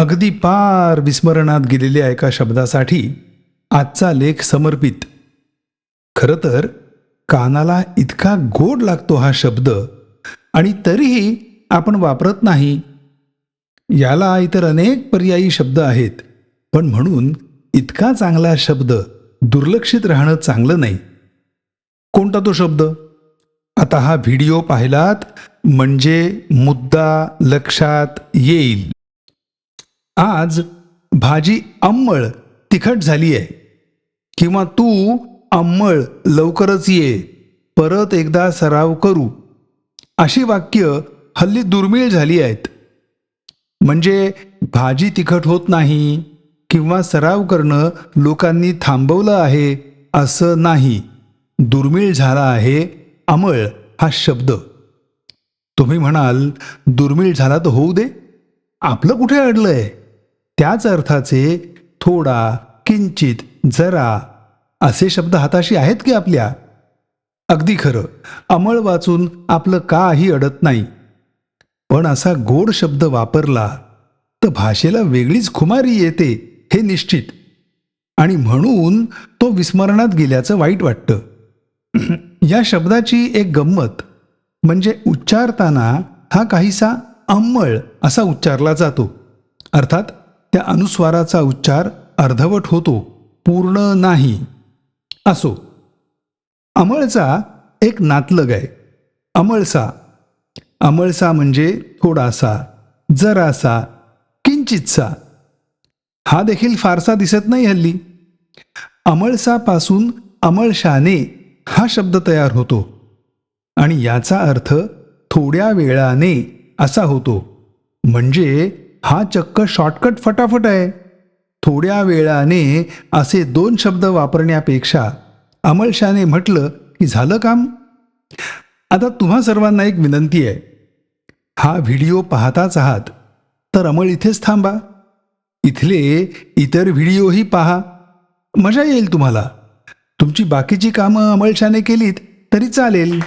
अगदी पार विस्मरणात गेलेल्या एका शब्दासाठी आजचा लेख समर्पित. खरं तर कानाला इतका गोड लागतो हा शब्द आणि तरीही आपण वापरत नाही. याला इतर अनेक पर्यायी शब्द आहेत पण म्हणून इतका चांगला शब्द दुर्लक्षित राहणं चांगलं नाही. कोणता तो शब्द? आता हा व्हिडिओ पाहिलात म्हणजे मुद्दा लक्षात येईल. आज भाजी अंमळ तिखट झाली आहे किंवा तू अंमळ लवकरच ये परत एकदा सराव करू. अशी वाक्य हल्ली दुर्मिळ झाली आहेत. म्हणजे भाजी तिखट होत नाही किंवा सराव करणं लोकांनी थांबवलं आहे असं नाही. दुर्मिळ झाला आहे अमळ हा शब्द. तुम्ही म्हणाल दुर्मिळ झाला तर होऊ दे. आपलं कुठे अडलंय? त्याच अर्थाचे थोडा किंचित जरा असे शब्द हाताशी आहेत की आपल्या? अगदी खरं. अमळ वाचून आपलं काही अडत नाही. पण असा गोड शब्द वापरला तर भाषेला वेगळीच खुमारी येते हे निश्चित. आणि म्हणून तो विस्मरणात गेल्याचं वाईट वाटतं. या शब्दाची एक गंमत म्हणजे उच्चारताना हा काहीसा अंमळ असा उच्चारला जातो. अर्थात त्या अनुस्वाराचा उच्चार अर्धवट होतो पूर्ण नाही. असो. अमळचा एक नातलग आहे. अमळसा. अमळसा म्हणजे थोडासा जरासा किंचितसा. हा देखील फारसा दिसत नाही हल्ली. अमळसापासून अमळशाने हा शब्द तयार होतो. आणि याचा अर्थ थोड्या वेळाने असा होतो. म्हणजे हा चक्क शॉर्टकट फटाफट आहे. थोड्या वेळाने असे दोन शब्द वापरण्यापेक्षा अमळशाने म्हटलं की झालं काम. आता तुम्हा सर्वांना एक विनंती आहे. हा व्हिडिओ पाहताच आहात तर अमळ इथेच थांबा. इथले इतर व्हिडिओही पहा. मजा येईल तुम्हाला. तुमची बाकीची कामं अमळशाने केलीत तरी चालेल.